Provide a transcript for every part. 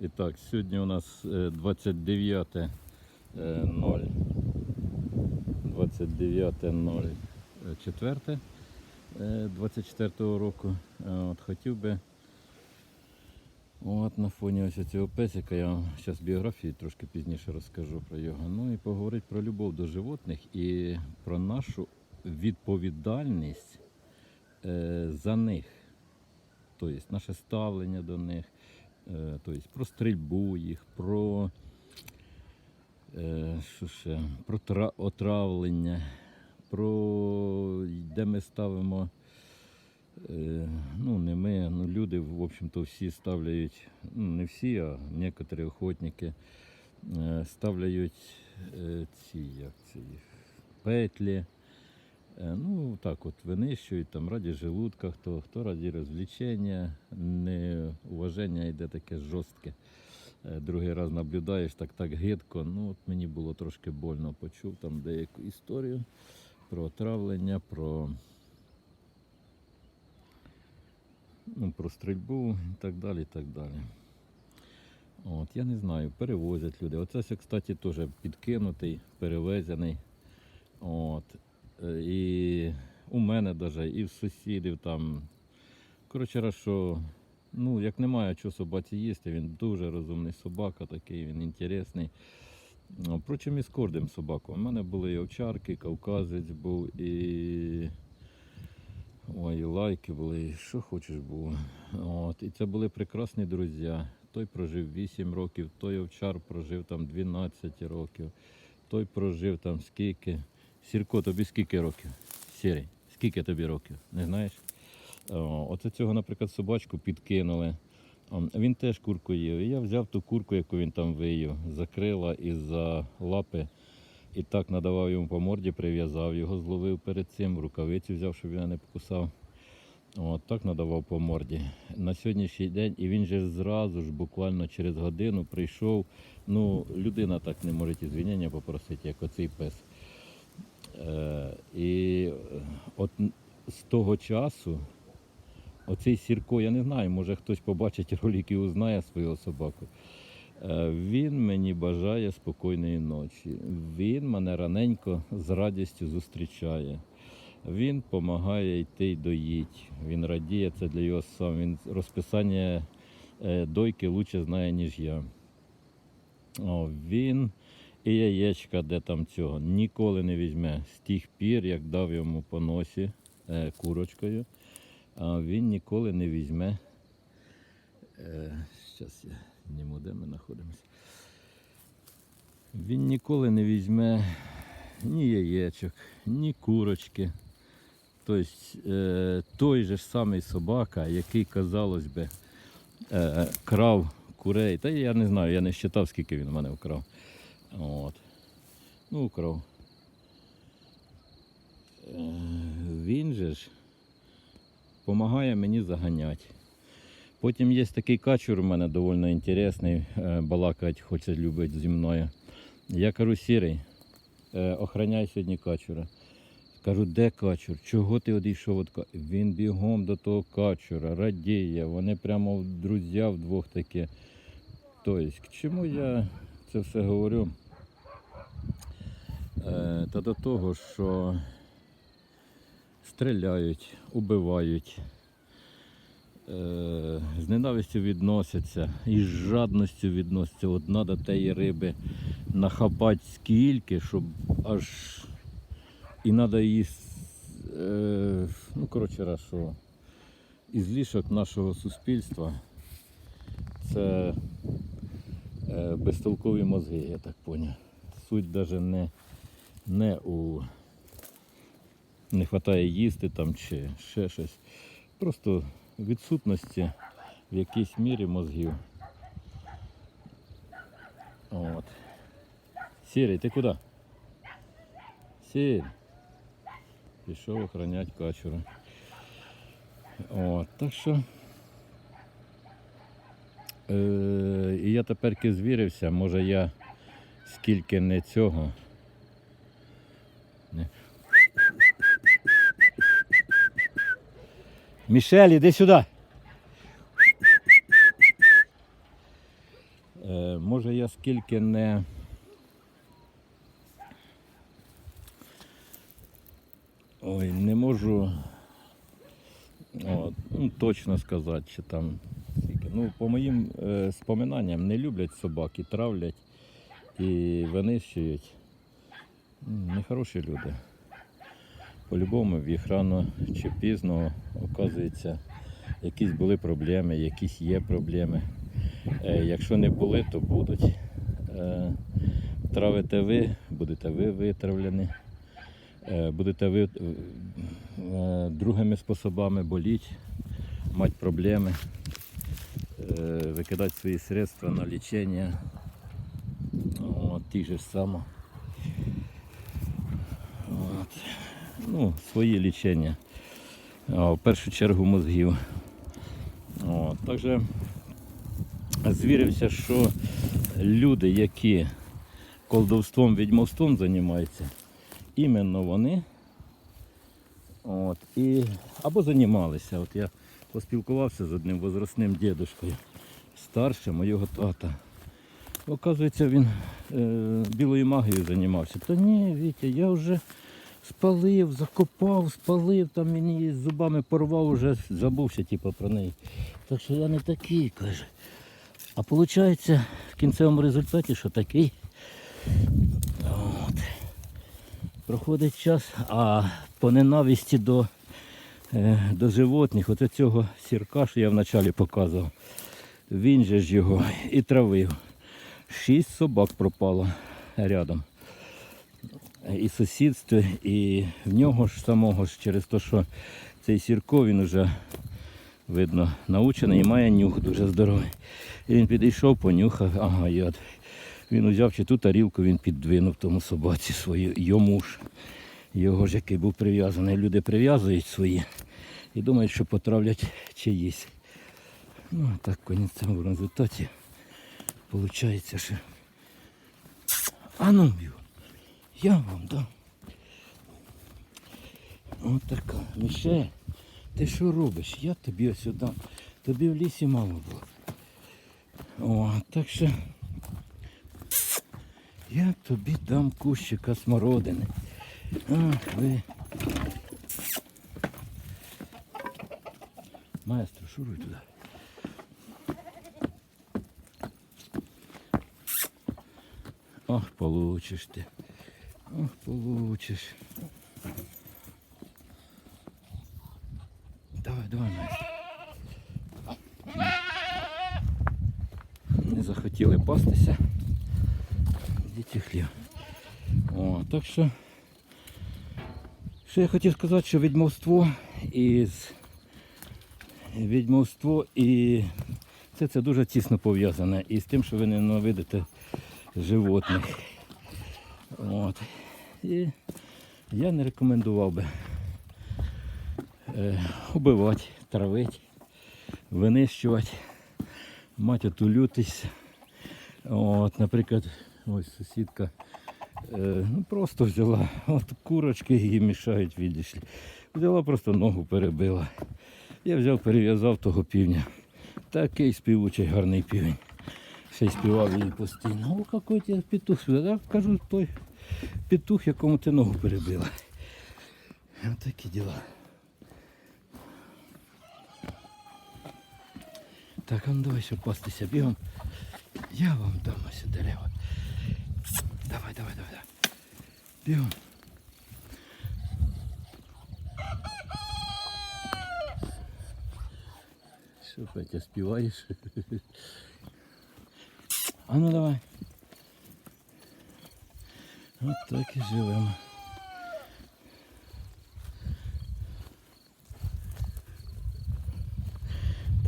І так, сьогодні у нас е, 29 е, 0. 29.04 24 року. Е, От, хотів би от, на фоні ось цього песика, я вам зараз біографії трошки пізніше розкажу про його. Ну і поговорити про любов до животних і про нашу відповідальність е, за них. Тобто наше ставлення до них, е, тобто про стрільбу їх, про, е, що ще, про отравлення, про де ми ставимо. е, Ну, не ми, ну люди, в общем-то, всі ставляють, ну не всі, а некоторі охотники ставляють ці, як їх, петлі. Е, Ну, так от винищують там раді желудка, хто, хто раді розвлічення, неуваження йде таке жорстке. Е, Другий раз наблюдаєш так так гидко. Ну, от мені було трошки больно, почув там деяку історію про отравлення, про, ну, про стрільбу і так далі. так далі. От, я не знаю, перевозять люди. Оце, кстати, теж підкинутий, перевезений. От. І у мене навіть, і в сусідів там. Коротше, що ну, як немає чого собаці їсти, він дуже розумний собака, такий, він інтересний. Ну, Впрочем, і з кожним собаком. У мене були і овчарки, і кавказець був, і. Ой, і лайки були, і що хочеш було. От. І це були прекрасні друзі. Той прожив 8 років, той овчар прожив там 12 років, той прожив там скільки. Сірко, тобі скільки років? Сірий, скільки тобі років? Не знаєш? Оце цього, наприклад, собачку підкинули. Він теж курку їв. І я взяв ту курку, яку він там виїв, закрила із за лапи і так надавав йому по морді, прив'язав, його зловив перед цим, рукавиці взяв, щоб він не покусав. От так надавав по морді. На сьогоднішній день, і він же зразу ж, буквально через годину прийшов. Ну, людина так не може звільнення попросити, як оцей пес. Е, і е, от з того часу оцей Сірко, я не знаю, може хтось побачить ролик і узнає свою собаку. Е, Він мені бажає спокійної ночі. Він мене раненько з радістю зустрічає. Він допомагає йти й доїть. Він радіє, це для його сам. Він розписання дойки краще знає, ніж я. О, він і яєчка, де там цього, ніколи не візьме. З тих пір, як дав йому по носі е, курочкою, а він ніколи не візьме. Е, Зараз я зніму, де ми знаходимося. Він ніколи не візьме ні яєчок, ні курочки. Тобто е, той же ж самий собака, який, казалось би, е, крав курей. Та я не знаю, я не вважав, скільки він в мене вкрав. От. Ну, вкрав. Е, він же ж допомагає мені заганяти. Потім є такий качур у мене доволі інтересний, е, балакать хоче любить зі мною. Я кажу, сірий, е, охраняй сьогодні качура. Кажу, де качур? Чого ти одійшов від? Він бігом до того качура, радіє. Вони прямо друзі вдвох такі. Тобто, к чому я це все говорю? Е, та до того, що стріляють, убивають, е, з ненавистю відносяться і з жадністю відносяться. От треба тієї риби нахапати скільки, щоб аж і треба її, е, ну коротше, раз, що із лішок нашого суспільства це безтолкові мозги, я так поняв. Суть навіть не, не у не вистачає їсти там чи ще щось. Просто відсутності в якійсь мірі мозгів. От. Сірий, ти куди? Сірий. Пішов охороняти качура. От, так що. Е, і я тепер звірився, може я скільки не цього. Мішель, іди сюди. Е, може я скільки не. Ой, не можу от, ну, точно сказати, чи там скільки. Ну, по моїм е, споминанням не люблять собаки, травлять і винищують. Нехороші люди. По-любому в їх рано чи пізно, оказується, якісь були проблеми, якісь є проблеми. Е, якщо не були, то будуть. Е, травите ви, будете ви витравлені. Е, будете ви другими способами боліть, мати проблеми, викидати свої средства на лічення. Ті ж само. От. Ну, свої лічення. В першу чергу мозгів. От. Також звірився, що люди, які колдовством, відьмовством займаються, іменно вони. От, і, або займалися. От я поспілкувався з одним возрастним дідушкою, старшим моєго тата. Оказується, він е, білою магією займався. Та ні, Вітя, я вже спалив, закопав, спалив, там мені зубами порвав, уже забувся типу, про неї. Так що я не такий, каже. А виходить, в кінцевому результаті, що такий. От. Проходить час, а по ненависті до, е, до животних, от цього сірка, що я вначалі показував, він же ж його і травив. Шість собак пропало рядом. І сусідство, і в нього ж самого ж через те, що цей сірко він вже видно научений і має нюх дуже здоровий. І він підійшов, понюхав, ага, яд. Він узяв чи ту тарілку, він піддвинув тому собаці свою, йому ж. Його ж який був прив'язаний. Люди прив'язують свої і думають, що потравлять чиїсь. Ну, а так в результаті виходить, що. А ну б'ю. Я вам дам. От така. Міше, ти що робиш? Я тобі ось дам. Тобі в лісі мало було. О, так що я тобі дам кущика смородини. Ах ви. Маестро, шуруй туди. Ах, получиш ти. Ах, получиш. Давай, давай, маестро. Не захотіли пастися. Діти хліб. О, так що, що я хотів сказати, що відьмовство із відьмовство і це, це дуже тісно пов'язане із тим, що ви ненавидите животних. От. І я не рекомендував би е, убивати, травити, винищувати, мати оту лютість. От, наприклад, ось сусідка е, ну, просто взяла от курочки її мішають відійшли. Взяла просто ногу перебила. Я взяв, перев'язав того півня. Такий співучий гарний півень. Ще й співав її постійно. О, який тебе петух. Я кажу, той петух, якому ти ногу перебила. Ось такі діла. Так, а ну давай ще пастися бігом. Я вам дам ось дерева. Давай, давай, давай, давай. Бігом. Що, Петя, співаєш? А ну давай. От так і живемо.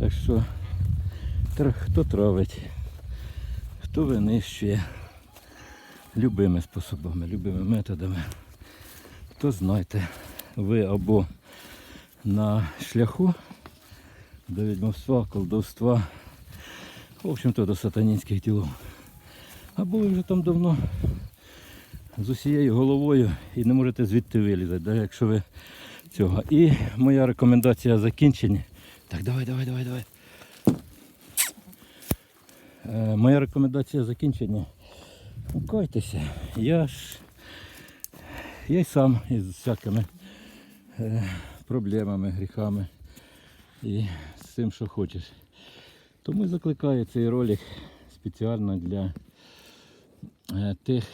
Так що хто травить, хто винищує любими способами, любими методами, то знайте, ви або на шляху до відьмовства, колдовства, в общем-то до сатанінських ділов. Або ви вже там давно з усією головою і не можете звідти вилізати, да, якщо ви цього. І моя рекомендація закінчення. Так, давай, давай, давай, давай. Е, моя рекомендація закінчення. Укайтеся. Я ж я й сам із всякими е, проблемами, гріхами і з цим, що хочеш. Тому і закликаю цей ролик спеціально для е, тих,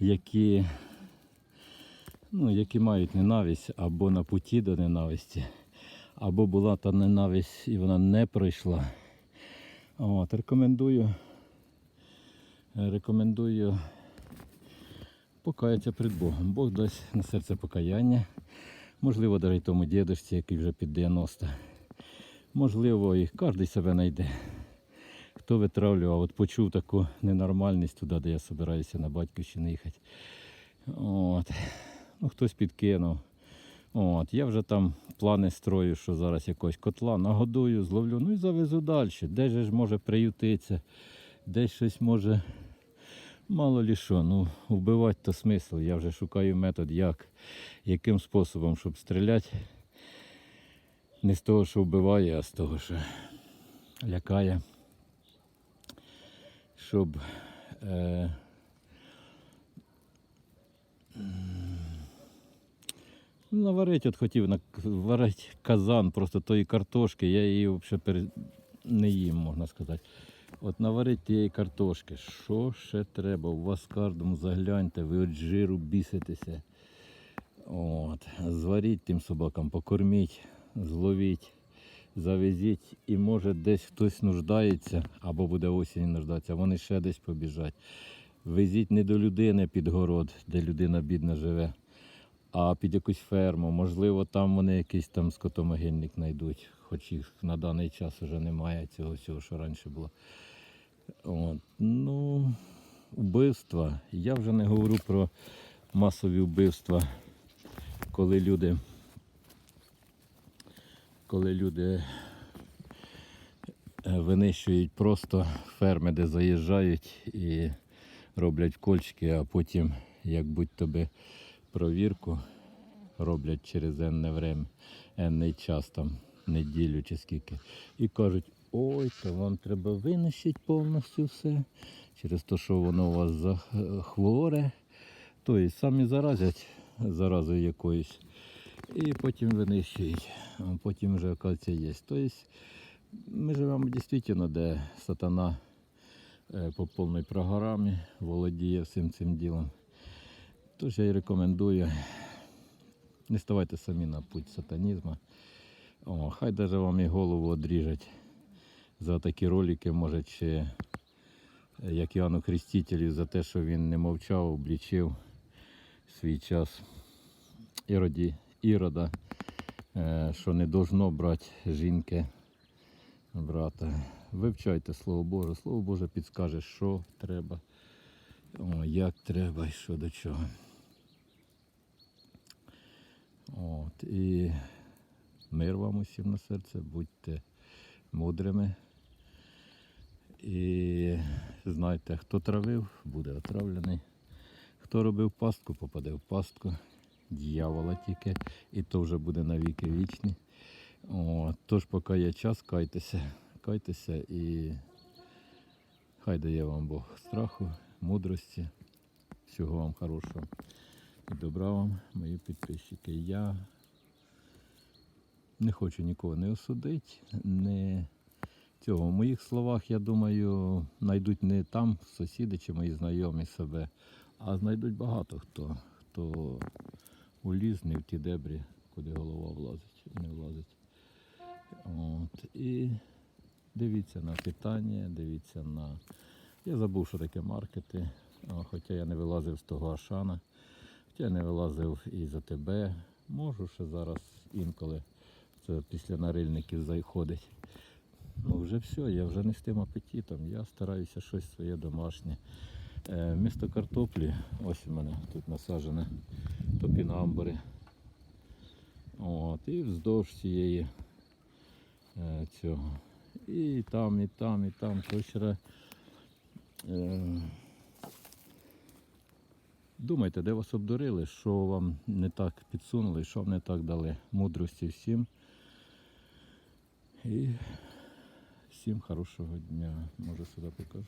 які, ну, які мають ненависть або на путі до ненависті, або була та ненависть і вона не пройшла. От, рекомендую, рекомендую покаятися перед Богом. Бог дасть на серце покаяння. Можливо, навіть тому дідусі, який вже під 90. Можливо, і кожен себе знайде. Хто витравлював, от почув таку ненормальність туди, де я збираюся на батьківщину їхати. От. Ну, хтось підкинув. От. Я вже там плани строю, що зараз якогось котла нагодую, зловлю, ну і завезу далі. Де ж може приютитися, десь щось може. Мало лі що, ну вбивати то смисл. Я вже шукаю метод, як, яким способом, щоб стріляти. Не з того, що вбиває, а з того, що лякає. Щоб е, Ну, Наварити от хотів наварити казан просто тої картошки, я її взагалі не їм, можна сказати. От наварити тієї картошки. Що ще треба? У вас кожному загляньте, ви от жиру біситеся. От. Зваріть тим собакам, покорміть, зловіть, завезіть. І може десь хтось нуждається, або буде осінь нуждатися, вони ще десь побіжать. Везіть не до людини під город, де людина бідна живе а під якусь ферму. Можливо, там вони якийсь там скотомогильник знайдуть, хоч їх на даний час вже немає цього всього, що раніше було. От. Ну, вбивства. Я вже не говорю про масові вбивства, коли люди, коли люди е, винищують просто ферми, де заїжджають і роблять кольчики, а потім, як будь тобі провірку роблять через енне время, енний час, там, неділю чи скільки. І кажуть, ой, то вам треба винищити повністю все. Через те, що воно у вас за- хворе. Тобто самі заразять заразою якоюсь. І потім винищують. Потім вже оказується є. Тобто ми живемо дійсно, де сатана е, по повній програмі володіє всім цим ділом. Тож я і рекомендую. Не ставайте самі на путь сатанізму. О, хай даже вам і голову одріжать за такі ролики, може, чи е, як Іоанну Хрестителю за те, що він не мовчав, облічив свій час Іроді, Ірода, е, що не должно брати жінки, брата. Вивчайте Слово Боже, Слово Боже підскаже, що треба, як треба і що до чого. От, і мир вам усім на серце, будьте мудрими. І знайте, хто травив, буде отравлений. Хто робив пастку, попаде в пастку. Дьявола тільки, і то вже буде навіки вічні. От, тож, поки є час, кайтеся, кайтеся і хай дає вам Бог страху, мудрості, всього вам хорошого. І добра вам, мої підписчики. Я не хочу нікого не осудити, не цього. В моїх словах, я думаю, знайдуть не там сусіди чи мої знайомі себе, а знайдуть багато хто, хто уліз не в ті дебрі, куди голова влазить, не влазить. От. І дивіться на питання, дивіться на. Я забув, що таке маркети, хоча я не вилазив з того Ашана. хоча Я не вилазив і за тебе. Можу ще зараз інколи. Це після нарильників заходить. Ну вже все, я вже не з тим апетитом. Я стараюся щось своє домашнє. Е, місто картоплі, ось у мене тут насаджене топінамбури. От, і вздовж цієї е, цього. І там, і там, і там. То е, Думайте, де вас обдурили, що вам не так підсунули, що вам не так дали. Мудрості всім. І Всім хорошого дня. Може сюди покажу.